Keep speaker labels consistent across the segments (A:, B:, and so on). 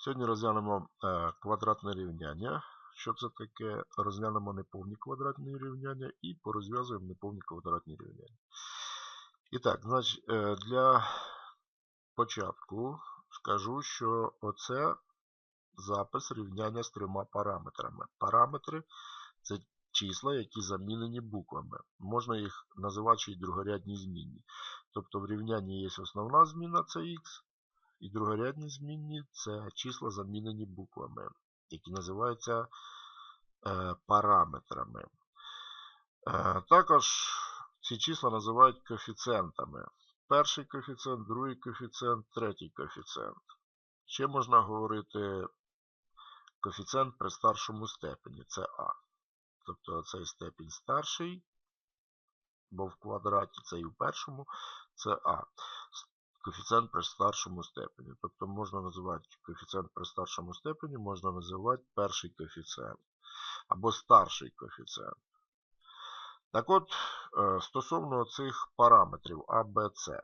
A: Сьогодні розглянемо е, квадратне рівняння. Що це таке? Розглянемо неповні квадратні рівняння і порозв'язуємо неповні квадратні рівняння. І так, значить, е, для початку скажу, що оце запис рівняння з трьома параметрами. Параметри це числа, які замінені буквами. Можна їх називати ще й другорядні змінні. Тобто в рівнянні є основна зміна це х. І другорядні змінні це числа замінені буквами, які називаються е, параметрами. Е, також ці числа називають коефіцієнтами. Перший коефіцієнт, другий коефіцієнт, третій коефіцієнт. Ще можна говорити коефіцієнт при старшому степені це А. Тобто цей степінь старший, бо в квадраті це і в першому, це А коефіцієнт при старшому степені. Тобто можна називати коефіцієнт при старшому степені, можна називати перший коефіцієнт або старший коефіцієнт. Так от, е, стосовно цих параметрів А, Б, С.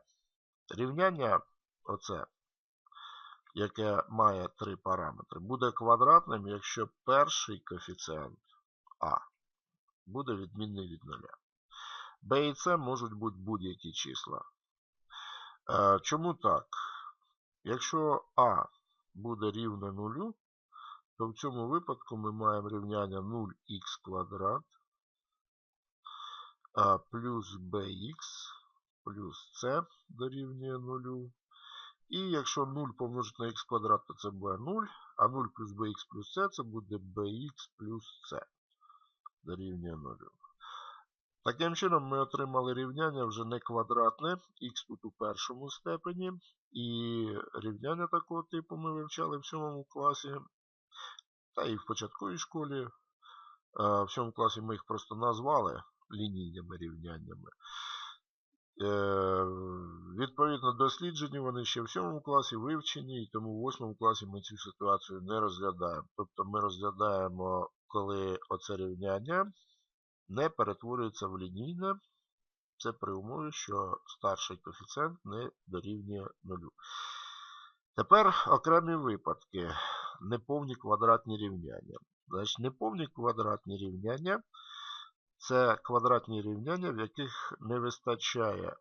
A: Рівняння оце, яке має три параметри, буде квадратним, якщо перший коефіцієнт А буде відмінний від нуля. Б і С можуть бути будь-які числа. Чому так? Якщо А буде рівне нулю, то в цьому випадку ми маємо рівняння 0х квадрат плюс bx плюс c дорівнює 0. І якщо 0 помножити на х квадрат, то це буде 0, а 0 плюс bx плюс c це буде bx плюс c дорівнює 0. Таким чином, ми отримали рівняння вже не квадратне, х тут у першому степені. І рівняння такого типу ми вивчали в 7 класі. Та і в початковій школі. В 7 класі ми їх просто назвали лінійними рівняннями. Е, відповідно, досліджені вони ще в 7 класі вивчені, і тому в 8 класі ми цю ситуацію не розглядаємо. Тобто ми розглядаємо, коли оце рівняння не перетворюється в лінійне. Це при умові, що старший коефіцієнт не дорівнює нулю. Тепер окремі випадки. Неповні квадратні рівняння. Значить, Неповні квадратні рівняння це квадратні рівняння, в яких не вистачає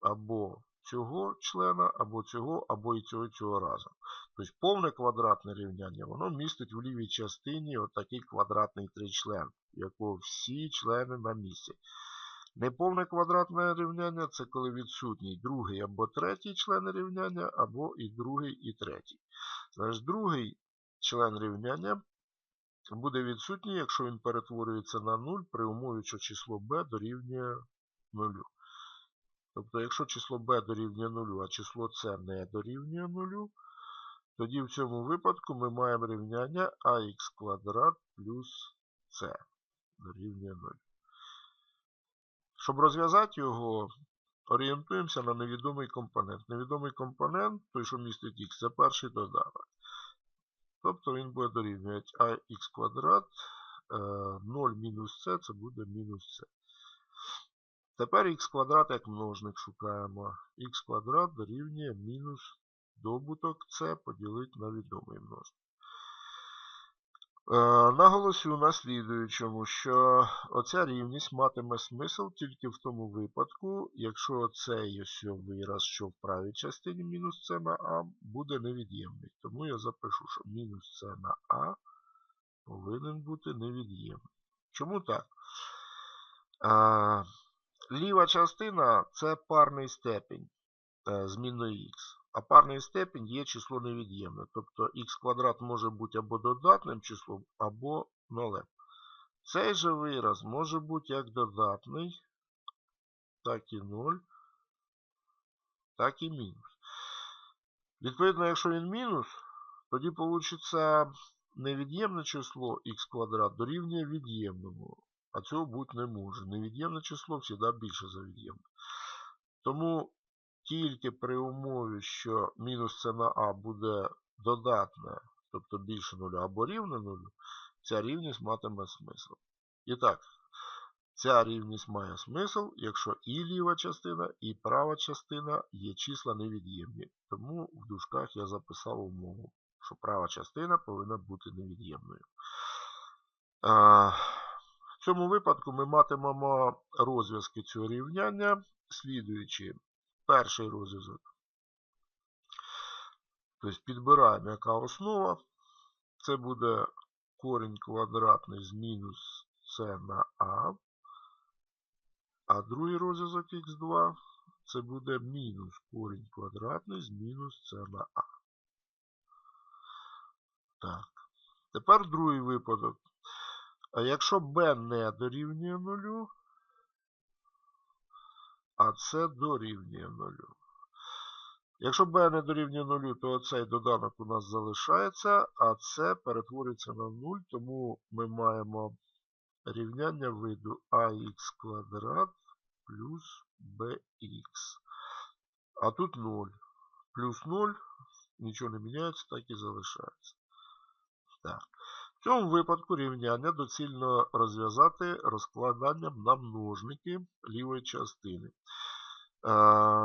A: або цього члена, або цього, або і цього і цього разом. Тобто повне квадратне рівняння воно містить в лівій частині отакий квадратний тричлен, якого всі члени на місці. Неповне квадратне рівняння це коли відсутній другий або третій член рівняння, або і другий, і третій. Значить, другий член рівняння буде відсутній, якщо він перетворюється на 0 при умові, що число b дорівнює 0. Тобто, якщо число b дорівнює 0, а число c не дорівнює 0, тоді в цьому випадку ми маємо рівняння ax квадрат плюс c дорівнює 0. Щоб розв'язати його, орієнтуємося на невідомий компонент. Невідомий компонент, той, що містить х, це перший додаток. Тобто він буде дорівнювати ax квадрат 0 е, мінус c, це буде мінус c. Тепер х квадрат як множник шукаємо. х квадрат дорівнює мінус добуток С поділити на відомий множник. Е, наголосю на слідуючому, що оця рівність матиме смисл тільки в тому випадку, якщо цей ось вираз, що в правій частині мінус С на А, буде невід'ємний. Тому я запишу, що мінус С на А повинен бути невід'ємний. Чому так? Е, Ліва частина це парний степінь е, змінної х. А парний степінь є число невід'ємне. Тобто х квадрат може бути або додатним числом, або нолем. Цей же вираз може бути як додатний, так і 0, так і мінус. Відповідно, якщо він мінус, тоді вийде невід'ємне число х квадрат дорівнює від'ємному. А цього бути не може. Невід'ємне число завжди більше за від'ємне. Тому тільки при умові, що мінус це на А буде додатне, тобто більше нуля або рівне нулю, ця рівність матиме смисл. І так, ця рівність має смисл, якщо і ліва частина, і права частина є числа невід'ємні. Тому в дужках я записав умову. що права частина повинна бути невід'ємною. В цьому випадку ми матимемо розв'язки цього рівняння, слідуючи перший розв'язок. Тобто підбираємо, яка основа. Це буде корінь квадратний з мінус c на а. А другий розв'язок х2 це буде мінус корінь квадратний з мінус c на а. Так. Тепер другий випадок. А якщо b не дорівнює нулю, а це дорівнює нулю. Якщо b не дорівнює нулю, то цей доданок у нас залишається, а це перетворюється на 0, тому ми маємо рівняння виду ax квадрат плюс bx. А тут 0. Плюс 0, нічого не міняється, так і залишається. Так. В цьому випадку рівняння доцільно розв'язати розкладанням на множники лівої частини.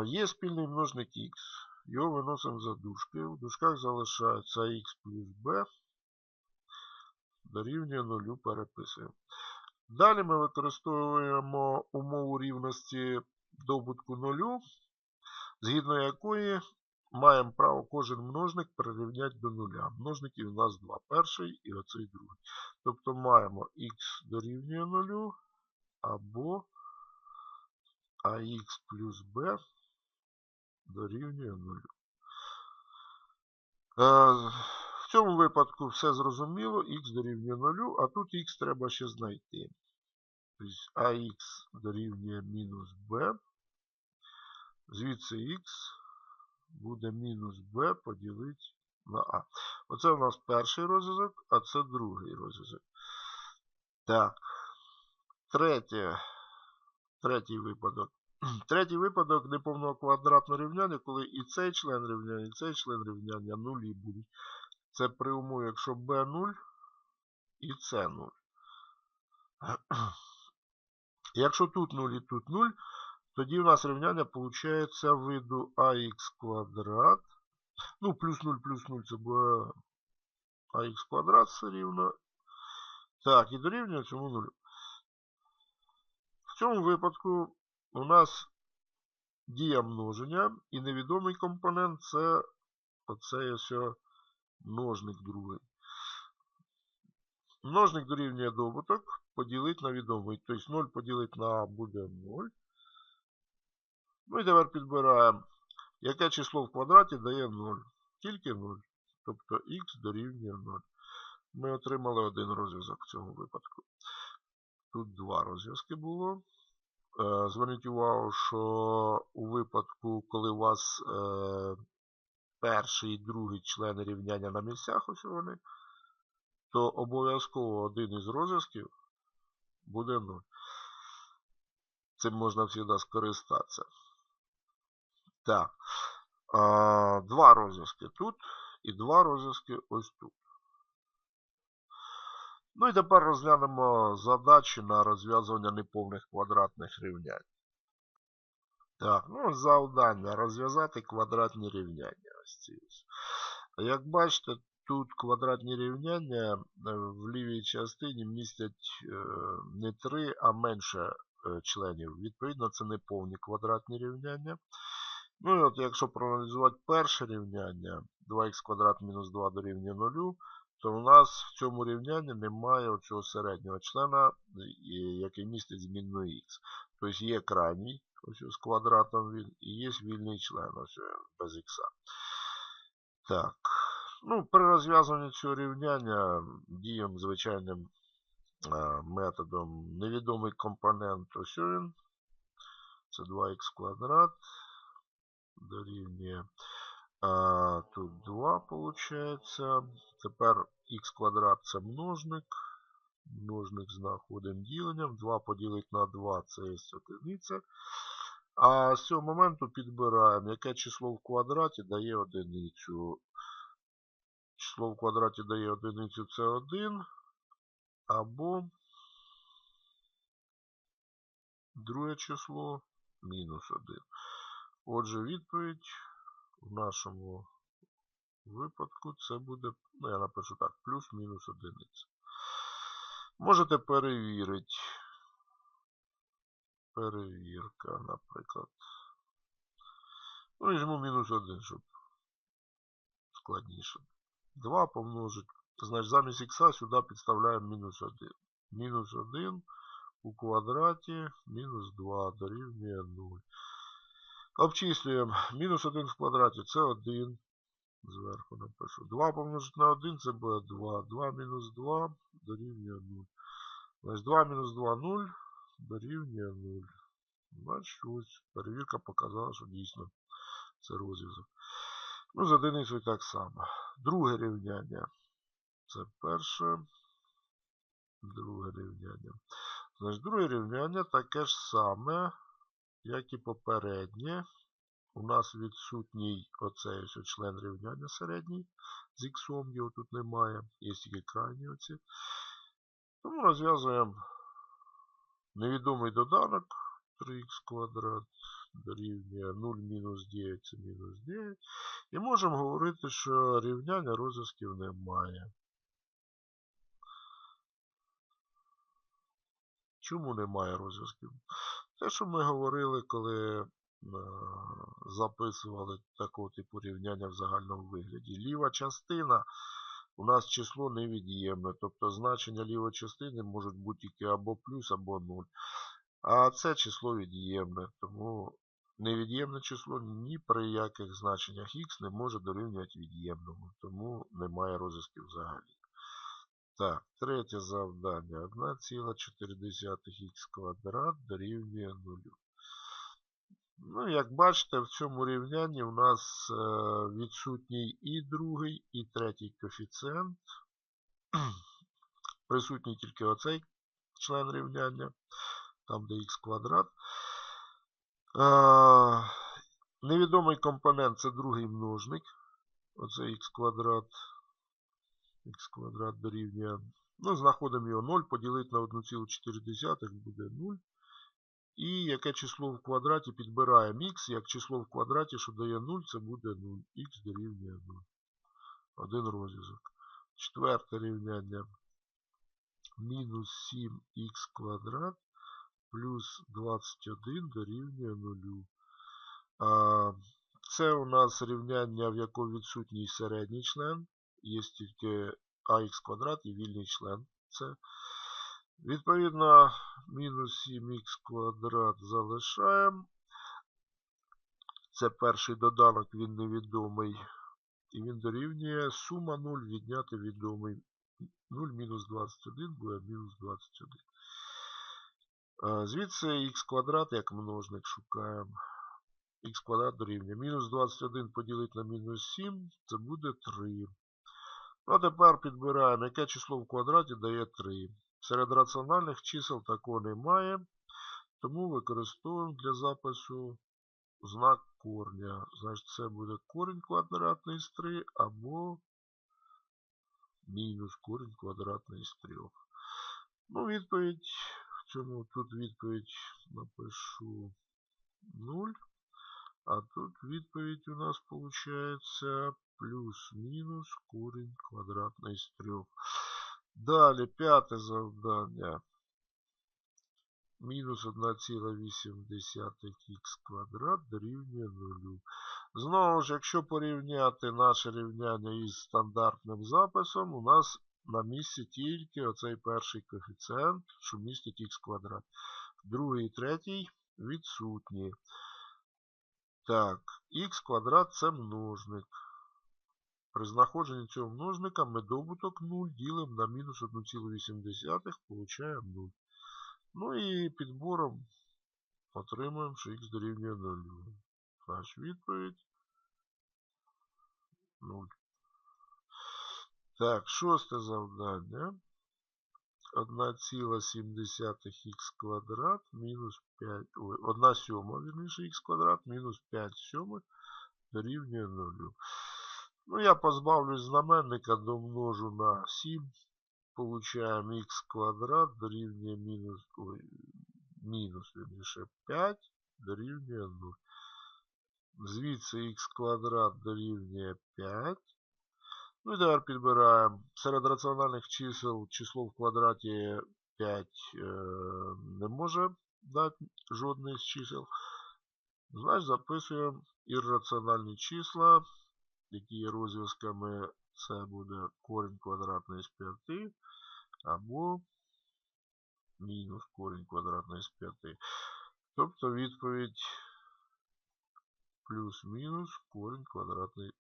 A: Є спільний множник х. Його виносимо за дужки. В дужках залишається х плюс b. Дорівнює 0 переписуємо. Далі ми використовуємо умову рівності добутку 0, згідно якої маємо право кожен множник перерівняти до нуля. Множників у нас два. Перший і оцей другий. Тобто маємо х дорівнює 0 або ах плюс b дорівнює 0. Е, в цьому випадку все зрозуміло, х дорівнює 0, а тут х треба ще знайти. Тобто ах дорівнює мінус b. Звідси х буде мінус b поділити на а. Оце у нас перший розв'язок, а це другий розв'язок. Так. Третє. Третій випадок. Третій випадок неповного квадратного рівняння, коли і цей член рівняння, і цей член рівняння нулі будуть. Це при умові, якщо b 0 і c 0. Якщо тут 0 і тут 0, тоді у нас рівняння виходить виду ax квадрат. Ну, плюс 0 плюс 0 це буде ax квадрат все рівно. Так, і дорівнює цьому 0. В цьому випадку у нас дія множення і невідомий компонент це оцей ось множник другий. Множник дорівнює добуток, поділити на відомий. Тобто 0 поділити на буде 0. Ну і тепер підбираємо, яке число в квадраті дає 0. Тільки 0. Тобто х дорівнює 0. Ми отримали один розв'язок в цьому випадку. Тут два розв'язки було. Е, зверніть увагу, що у випадку, коли у вас е, перший і другий члени рівняння на місцях, ось вони, то обов'язково один із розв'язків буде 0. Цим можна завжди скористатися. Так. А, Два розв'язки тут і два розв'язки ось тут. Ну і тепер розглянемо задачі на розв'язування неповних квадратних рівнянь. Так, ну завдання розв'язати квадратні рівняння. Ось ці. Як бачите, тут квадратні рівняння е, в лівій частині містять е, не 3, а менше е, членів. Відповідно, це не повні квадратні рівняння. Ну і от якщо проаналізувати перше рівняння 2х квадрат мінус 2 дорівнює 0, то у нас в цьому рівнянні немає цього середнього члена, який містить змінну х. Тобто є крайній ось з квадратом він, і є вільний член ось без х. Так. Ну, При розв'язанні цього рівняння діємо звичайним методом невідомий компонент. Ось він. Це 2х квадрат. Дорівнює. А, Тут 2 виходить. Тепер х квадрат це множник. Множник знаходимо діленням. 2 поділити на 2 це є одиниця. А з цього моменту підбираємо, яке число в квадраті дає одиницю. Число в квадраті дає одиницю це 1. Або друге число мінус 1. Отже, відповідь в нашому випадку це буде, ну я напишу так, плюс-мінус одиниця. Можете перевірити. Перевірка, наприклад. Ну, візьму мінус 1, щоб складніше. 2 помножить. Значить, замість х сюди підставляємо мінус 1. Мінус 1 у квадраті мінус 2 дорівнює 0. Обчислюємо. Мінус 1 в квадраті це 1. Зверху напишу. 2 помножити на 1 це буде 2. 2 мінус 2 дорівнює 0. Значить 2 мінус 2 0 дорівнює 0. Значить ось перевірка показала, що дійсно це розв'язок. Ну, з одиницею так само. Друге рівняння. Це перше. Друге рівняння. Значить, друге рівняння таке ж саме, як і попереднє. У нас відсутній оцей ось член рівняння середній. З х його тут немає. Є тільки крайні оці. Тому розв'язуємо невідомий доданок 3х квадрат дорівнює 0 мінус 9 це мінус 9. І можемо говорити, що рівняння розв'язків немає. Чому немає розв'язків? Те, що ми говорили, коли е, записували такого типу рівняння в загальному вигляді. Ліва частина у нас число невід'ємне, тобто значення лівої частини можуть бути тільки або плюс, або 0. А це число від'ємне, тому невід'ємне число ні при яких значеннях х не може дорівнювати від'ємному, тому немає розв'язків взагалі. Так, третє завдання. 1,4х квадрат дорівнює 0. Ну, як бачите, в цьому рівнянні у нас е, відсутній і другий, і третій коефіцієнт. Присутній тільки оцей член рівняння, там де х квадрат. Е, невідомий компонент це другий множник. Оце х квадрат х квадрат дорівнює. Ну, знаходимо його 0, поділити на 1,4 буде 0. І яке число в квадраті підбираємо х, як число в квадраті, що дає 0, це буде 0. Х дорівнює 0. Один розв'язок. Четверте рівняння. Мінус 7х квадрат плюс 21 дорівнює 0. Це у нас рівняння, в якому відсутній середній член є тільки ах квадрат і вільний член. Це. Відповідно, мінус 7х квадрат залишаємо. Це перший доданок, він невідомий. І він дорівнює сума 0 відняти відомий. 0 мінус 21 буде мінус 21. Звідси х квадрат як множник шукаємо. х квадрат дорівнює. Мінус 21 поділити на мінус 7, це буде 3. Ну, а тепер підбираємо, яке число в квадраті дає 3. Серед раціональних чисел такого немає. Тому використовуємо для запису знак корня. Значить, це буде корінь квадратний з 3 або мінус корінь квадратний з 3. Ну, відповідь. В цьому тут відповідь напишу 0. А тут відповідь у нас виходить плюс-мінус корінь квадратний з 3. Далі п'яте завдання. Мінус 1,8х квадрат дорівнює 0. Знову ж, якщо порівняти наше рівняння із стандартним записом, у нас на місці тільки оцей перший коефіцієнт, що містить х квадрат. Другий і третій відсутні. Так, х квадрат це множник. При знаходженні цього множника ми добуток 0 ділимо на мінус 1,8, получаємо 0. Ну і підбором отримуємо, що х дорівнює 0. Наш відповідь 0. Так, шосте завдання. 1,7х квадрат мінус 5, ой, 1 сьома, вірніше, х квадрат мінус 5 сьомих дорівнює 0. Ну, я позбавлюсь знаменника, домножу на 7. Получаем х квадрат дорівнює мінус, ой, мінус, верніше, 5 дорівнює 0. Звідси х квадрат дорівнює 5. Ну і тепер підбираємо серед раціональних чисел число в квадраті 5 е, не може дати жодне з чисел. Значить записуємо ірраціональні числа, Які розв'язками. Це буде корінь квадратний з 5 або мінус корінь квадратний з 5. Тобто відповідь плюс-мінус корінь квадратний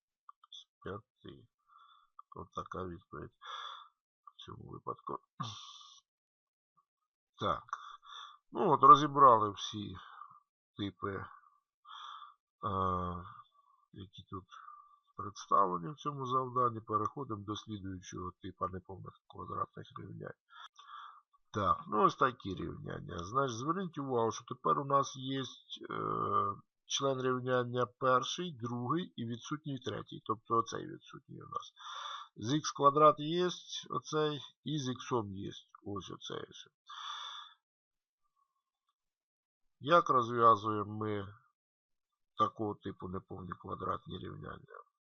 A: з 5. От така відповідь в цьому випадку. Так. Ну от, розібрали всі типи, які тут представлені в цьому завданні. Переходимо до слідуючого типу неповних квадратних рівнянь. Так, ну ось такі рівняння. Значить, зверніть увагу, що тепер у нас є е, член рівняння перший, другий і відсутній третій. Тобто оцей відсутній у нас. З х квадрат є оцей, і з х є ось оцей. Як розв'язуємо ми такого типу неповні квадратні рівняння?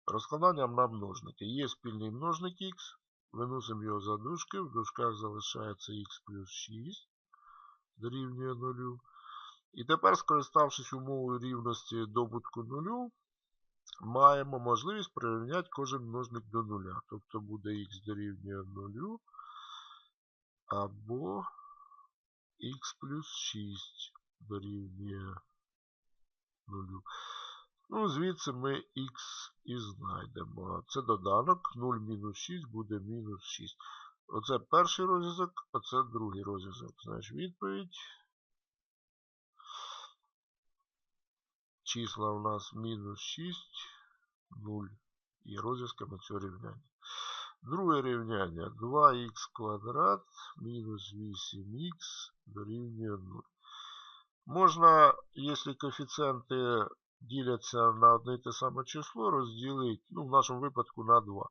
A: Розкладанням на множники. Є спільний множник х, виносимо його за дужки, в дужках залишається х плюс 6 дорівнює 0. І тепер, скориставшись умовою рівності добутку 0, маємо можливість прирівняти кожен множник до нуля. Тобто буде х дорівнює 0 або х плюс 6 дорівнює 0. Ну, звідси ми х і знайдемо. Це доданок 0 мінус 6 буде мінус 6. Оце перший розв'язок, а це другий розв'язок. Значить, відповідь. Числа у нас мінус 6, 0 і розв'язками цього рівняння. Друге рівняння 2х квадрат мінус 8х дорівнює 0. Можна, якщо коефіцієнти діляться на одне і те саме число, розділити, ну, в нашому випадку на 2.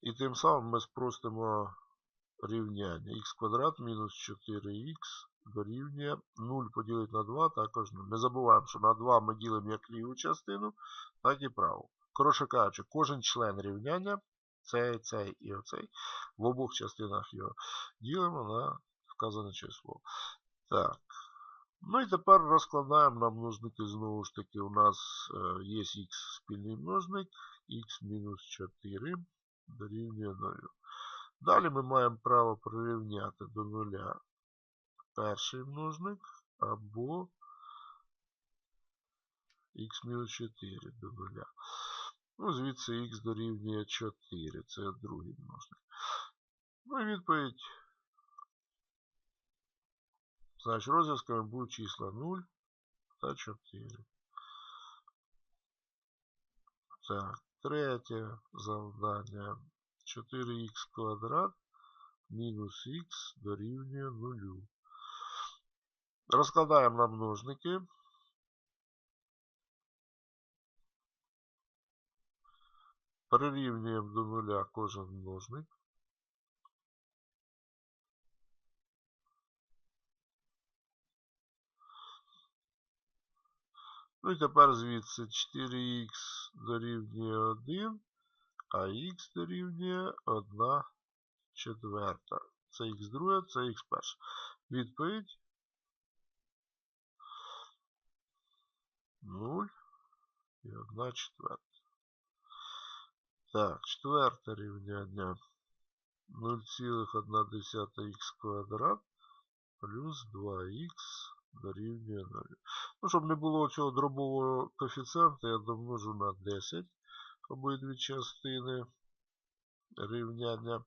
A: І тим самим ми спростимо рівняння х квадрат мінус 4х дорівнює 0 поділити на 2 також 0. Не забуваємо, що на 2 ми ділимо як ліву частину, так і праву. Коротше кажучи, кожен член рівняння, цей, цей і оцей, в обох частинах його ділимо на вказане число. Так. Ну і тепер розкладаємо на множники. Знову ж таки, у нас е, є х спільний множник, х мінус 4 дорівнює 0. Далі ми маємо право прирівняти до 0 перший множник або х мінус 4 до 0. Ну, звідси х дорівнює 4. Це другий множник. Ну і відповідь. Значить, розв'язками будуть числа 0 та 4. Так, третє завдання. 4х квадрат мінус х дорівнює 0. Розкладаємо на множники. Прирівнюємо до нуля кожен множник. Ну і тепер звідси 4х дорівнює 1, а х дорівнює 1 четверта. Це х друге, це х перше. Відповідь 0 і 1 четверта. Так, четверте рівняння 0,1х квадрат плюс 2х дорівнює 0. Ну, щоб не було цього дробового коефіцієнта, я домножу на 10 обидві частини рівняння.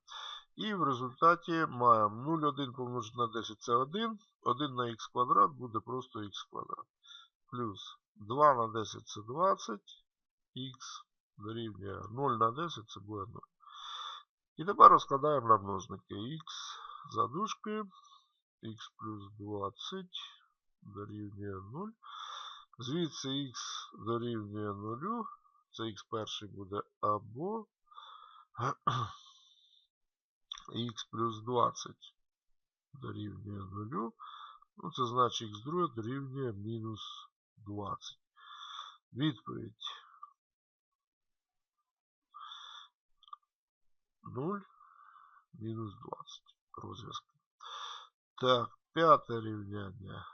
A: І в результаті маємо 0,1 помножити на 10 це 1. 1 на х квадрат буде просто х квадрат. Плюс 2 на 10 це 20. Х дорівнює 0 на 10 це буде 0. І тепер розкладаємо на множники х за х плюс 20 дорівнює 0. Звідси х дорівнює 0. Це х перший буде або х плюс 20 дорівнює 0. Ну, це значить х друге дорівнює мінус 20. Відповідь. 0, мінус 20 розв'язки. Так, п'яте рівняння.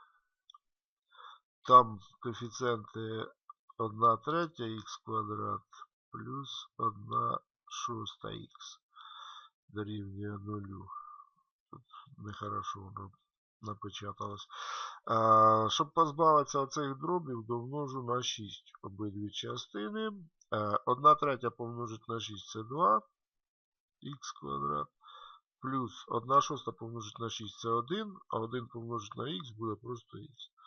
A: Там коефіцієнти 1 третя х квадрат плюс 1 шоста х дорівнює 0. Тут нехорошо воно напечаталось. А, щоб позбавитися оцих дробів, домножу на 6 обидві частини. А, 1 третя помножити на 6 це 2 х квадрат. Плюс 1 шоста помножити на 6 це 1, а 1 помножити на х буде просто х.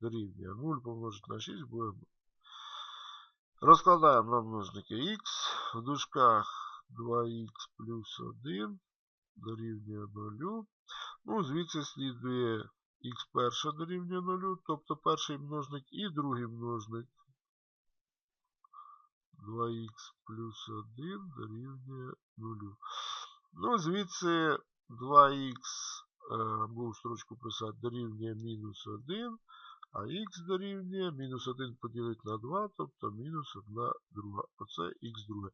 A: Дорівнює 0 помножити на 6 буде 0. Розкладаємо на множники х. В дужках 2х плюс 1 дорівнює 0. Ну, звідси слідує х перше дорівнює 0, тобто перший множник і другий множник. 2х плюс 1 дорівнює 0. Ну, звідси 2х, е, буду строчку писати, дорівнює мінус 1, а х дорівнює мінус 1 поділити на 2, тобто мінус 1 друга. Оце х друге.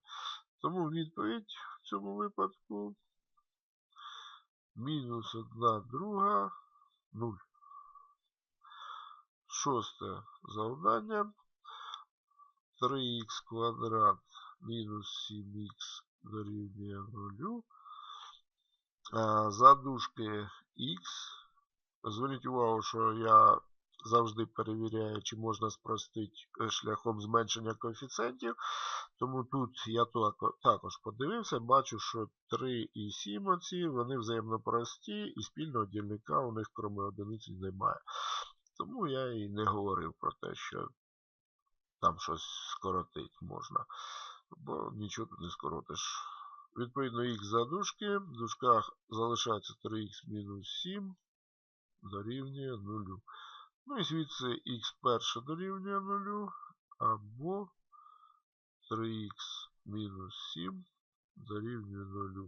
A: Тому відповідь в цьому випадку мінус 1 друга 0. Шосте завдання. 3х квадрат мінус 7х дорівнює 0. А, Задушки х. Зверніть увагу, що я завжди перевіряю, чи можна спростити е, шляхом зменшення коефіцієнтів. Тому тут я також подивився, бачу, що 3 і 7 оці, вони взаємно прості, і спільного дільника у них, крім одиниці, немає. Тому я і не говорив про те, що там щось скоротити можна. Бо нічого тут не скоротиш. Відповідно, х задушки. В дужках залишається 3х мінус 7 дорівнює 0. Ну і звідси х перше дорівнює 0, або 3х мінус 7 дорівнює 0.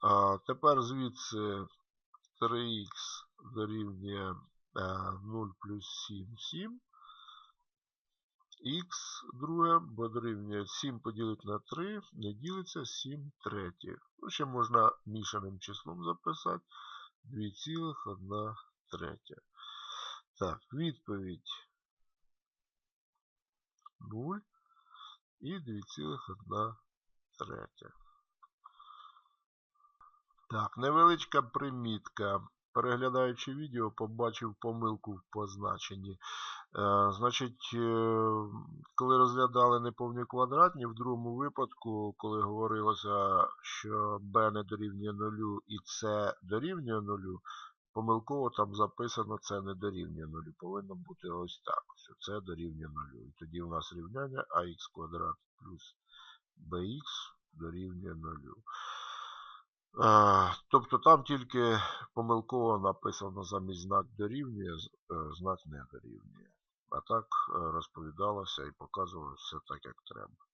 A: А тепер звідси 3х дорівнює 0 плюс 7 7. Х друге, бо дорівнює 7 поділити на 3, не ділиться 7 третіх. Ну, ще можна мішаним числом записати 2,1 третя. Так, відповідь 0 і 2,1 третя. Так, невеличка примітка. Переглядаючи відео, побачив помилку в позначенні. Е, Значить, е, коли розглядали неповні квадратні, в другому випадку, коли говорилося, що b не дорівнює 0 і c дорівнює 0, помилково там записано це не дорівнює 0. Повинно бути ось так. що Це дорівнює 0. І тоді у нас рівняння ax квадрат плюс bx дорівнює 0. Тобто там тільки помилково написано замість знак дорівнює, е, знак не дорівнює. А так е, розповідалося і показувалося все так, як треба.